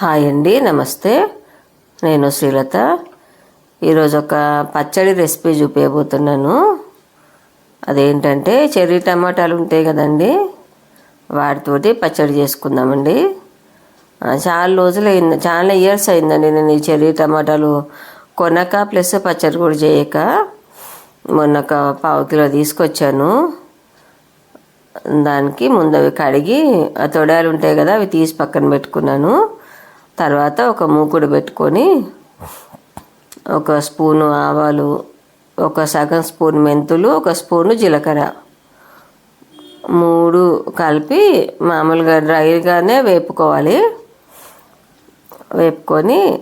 Hi అండి నమస్తే. నేను శ్రీలత. ఈరోజు ఒక పచ్చడి రెసిపీ చూపించబోతున్నాను అదేంటంటే చెర్రీ టమాటాలు ఉంటాయి కదండి వాటితోటి పచ్చడి చేసుకుందామండి. చాలా రోజులు అయింది చాలా ఇయర్స్ అయిందండి నేను ఈ చెర్రీ టమాటాలు కొనక ప్లస్ పచ్చడి కూడా చేయక మొన్న ఒక పావు కిలో తీసుకొచ్చాను. దానికి ముందు అవి కడిగి ఆ తొడాలు ఉంటాయి కదా అవి తీసి పక్కన పెట్టుకున్నాను. తర్వాత ఒక మూకుడు పెట్టుకొని ఒక స్పూను ఆవాలు ఒక సగం స్పూన్ మెంతులు ఒక స్పూను జీలకర్ర. మూడు కలిపి మామూలుగా డ్రైగానే వేపుకోవాలి. వేపుకొని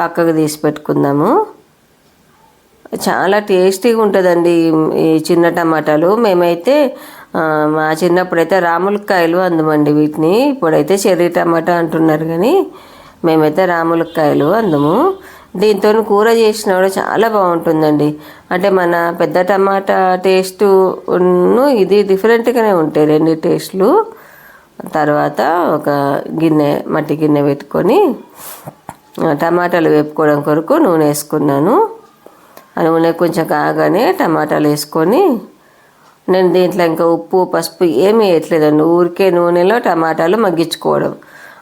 పక్కకు తీసి పెట్టుకుందాము. చాలా టేస్టీగా ఉంటుందండి ఈ- చిన్న టమాటాలు. మేమైతే మా చిన్నప్పుడైతే రాములకాయలు అందమండి వీటిని. ఇప్పుడైతే చెర్రీ టమాటా అంటున్నారు కానీ మేమైతే రాములకాయలు అందము. దీంతో కూర చేసిన కూడా చాలా బాగుంటుందండి. అంటే మన పెద్ద టమాటా టేస్ట్ ఇది డిఫరెంట్గానే ఉంటాయి రెండు టేస్ట్లు. తర్వాత ఒక గిన్నె మట్టి గిన్నె పెట్టుకొని టమాటాలు వేపుకోవడం కొరకు నూనె వేసుకున్నాను. ఆ నూనె కొంచెం కాగానే టమాటాలు వేసుకొని నేను దీంట్లో ఇంకా ఉప్పు పసుపు ఏమీ వేయట్లేదండి. ఊరికే నూనెలో టమాటాలు మగ్గించుకోవడం.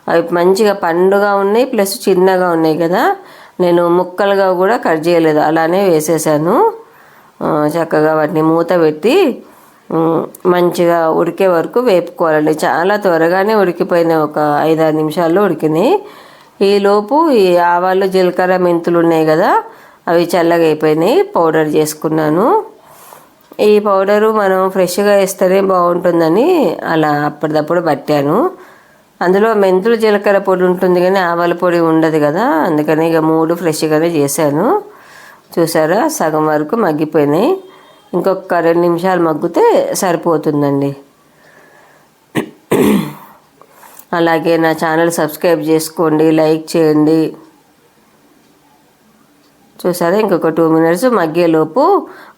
అవి మంచిగా పండుగా ఉన్నాయి ప్లస్ చిన్నగా ఉన్నాయి కదా. నేను ముక్కలుగా కూడా కట్ చేయలేదు. అలానే వేసేసాను. చక్కగా వాటిని మూత పెట్టి మంచిగా ఉడికే వరకు వేపుకోవాలండి. చాలా త్వరగానే ఉడికిపోయిన ఒక ఐదారు నిమిషాల్లో ఉడికినాయి ఈలోపు ఈ ఆవాలు జీలకర్ర మెంతులు ఉన్నాయి కదా అవి చల్లగా అయిపోయినాయి. పౌడర్ చేసుకున్నాను. ఈ పౌడరు మనం ఫ్రెష్గా వేస్తేనే బాగుంటుందని అలా అప్పటిదప్పుడు పట్టాను. అందులో మెంతులు జీలకర్ర పొడి ఉంటుంది కానీ ఆవాల పొడి ఉండదు కదా అందుకని ఇక మూడు ఫ్రెష్గానే చేశాను. చూసారా సగం వరకు మగ్గిపోయినాయి. ఇంకొక రెండు నిమిషాలు మగ్గితే సరిపోతుందండి. అలాగే నా ఛానల్ సబ్స్క్రైబ్ చేసుకోండి లైక్ చేయండి. చూసారా? ఇంకొక టూ మినిట్స్ మగ్గేలోపు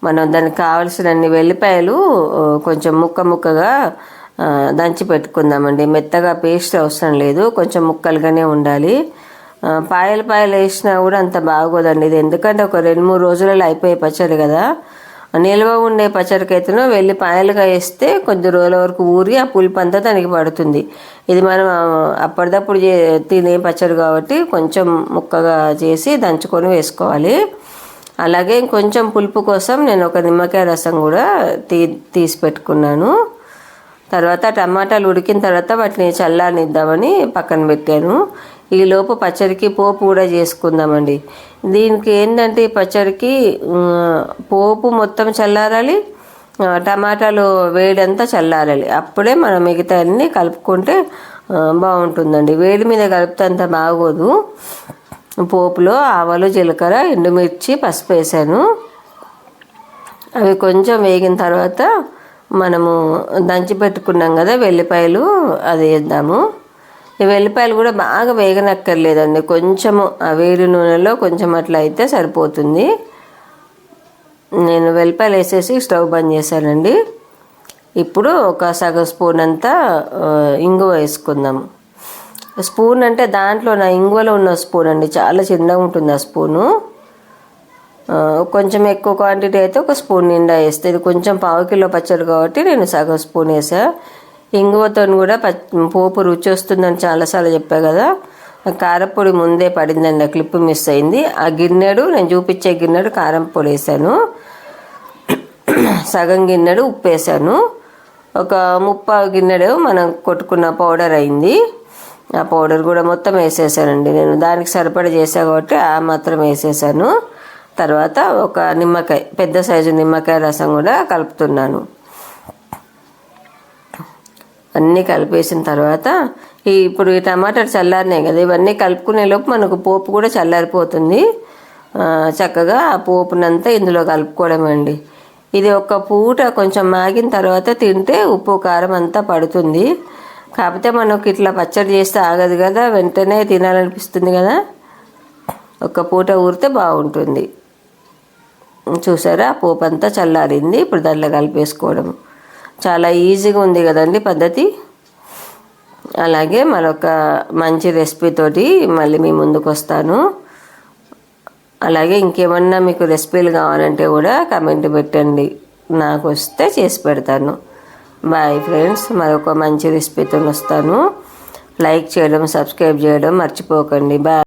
మనం దానికి కావలసినన్ని వెల్లిపాయలు కొంచెం ముక్క ముక్కగా దంచి పెట్టుకుందామండి. మెత్తగా పేస్ట్ అవసరం లేదు. కొంచెం ముక్కలుగానే ఉండాలి. పాయలు పాయలు వేసినా కూడా అంత బాగోదండి ఇది. ఎందుకంటే ఒక రెండు మూడు రోజులలో అయిపోయే పచ్చడి కదా. నిల్వ ఉండే పచ్చడికైతేనో వెళ్ళి పాయలుగా వేస్తే కొద్ది రోజుల వరకు ఊరి ఆ పులుపు అంతా దానికి పడుతుంది. ఇది మనం అప్పటిదప్పుడు తినే పచ్చడి కాబట్టి కొంచెం ముక్కగా చేసి దంచుకొని వేసుకోవాలి. అలాగే కొంచెం పులుపు కోసం నేను ఒక నిమ్మకాయ రసం కూడా తీ తీసి పెట్టుకున్నాను. తర్వాత టమాటాలు ఉడికిన తర్వాత వాటిని చల్లారనిద్దామని పక్కన పెట్టాను. ఈలోపు పచ్చడికి పోపు కూడా చేసుకుందామండి. దీనికి ఏంటంటే ఈ పచ్చడికి పోపు మొత్తం చల్లారాలి టమాటాలు వేడంతా చల్లారాలి. అప్పుడే మనం మిగతా అన్ని కలుపుకుంటే బాగుంటుందండి. వేడి మీద కలిపితే అంత బాగోదు. పోపులో ఆవాలు జీలకర్ర ఎండుమిర్చి పసుపు వేసాను. అవి కొంచెం వేగిన తర్వాత మనము దంచి పెట్టుకున్నాం కదా వెల్లిపాయలు అది వేద్దాము. ఈ వెల్లిపాయలు కూడా బాగా వేగనక్కర్లేదండి. కొంచెము ఆ వేడి నూనెలో కొంచెం అట్లా అయితే సరిపోతుంది. నేను వెల్లిపాయలు వేసేసి స్టవ్ బంద్ చేశానండి. ఇప్పుడు ఒక సగం స్పూన్ అంతా ఇంగువ వేసుకుందాము స్పూన్ అంటే దాంట్లో నా ఇంగువలో ఉన్న స్పూన్ అండి. చాలా చిన్నగా ఉంటుంది ఆ స్పూను. కొంచెం ఎక్కువ క్వాంటిటీ అయితే ఒక స్పూన్ నిండా వేస్తే ఇది కొంచెం పావు కిలో పచ్చడి కాబట్టి నేను సగం స్పూన్ వేసా. ఇంగువతో కూడా పోపు రుచి వస్తుందని చాలాసార్లు చెప్పా కదా. కారపొడి ముందే పడిందండి ఆ క్లిప్ మిస్ అయింది. ఆ గిన్నెడు నేను చూపించే గిన్నెడు కారం పొడి వేసాను. సగం గిన్నెడు ఉప్పు వేసాను. ఒక ముప్పావు గిన్నెడు మనం కొట్టుకున్న పౌడర్ అయింది. ఆ పౌడర్ కూడా మొత్తం వేసేసానండి. నేను దానికి సరిపడా చేసా కాబట్టి ఆ మాత్రం వేసేసాను. తర్వాత ఒక నిమ్మకాయ పెద్ద సైజు నిమ్మకాయ రసం కూడా కలుపుతున్నాను. అన్నీ కలిపేసిన తర్వాత ఈ ఇప్పుడు ఈ టమాటాలు చల్లారినాయి కదా ఇవన్నీ కలుపుకునే లోపు మనకు పోపు కూడా చల్లారిపోతుంది. చక్కగా ఆ పోపునంతా ఇందులో కలుపుకోవడం అండి. ఇది ఒక పూట కొంచెం మాగిన తర్వాత తింటే ఉప్పు కారం అంతా పడుతుంది. కాకపోతే మనకి ఇట్లా పచ్చడి చేస్తే ఆగదు కదా వెంటనే తినాలనిపిస్తుంది కదా. ఒక పూట ఊరితే బాగుంటుంది. చూసారా? పోపు అంతా చల్లారింది. ఇప్పుడు దాంట్లో కలిపేసుకోవడం చాలా ఈజీగా ఉంది కదండి పద్ధతి. అలాగే మరొక మంచి రెసిపీతోటి మళ్ళీ మీ ముందుకు వస్తాను. అలాగే ఇంకేమన్నా మీకు రెసిపీలు కావాలంటే కూడా కమెంట్ పెట్టండి. నాకు వస్తే చేసి పెడతాను. బాయ్ ఫ్రెండ్స్ మరొక మంచి రెసిపీతో వస్తాను. లైక్ చేయడం సబ్స్క్రైబ్ చేయడం మర్చిపోకండి. బాయ్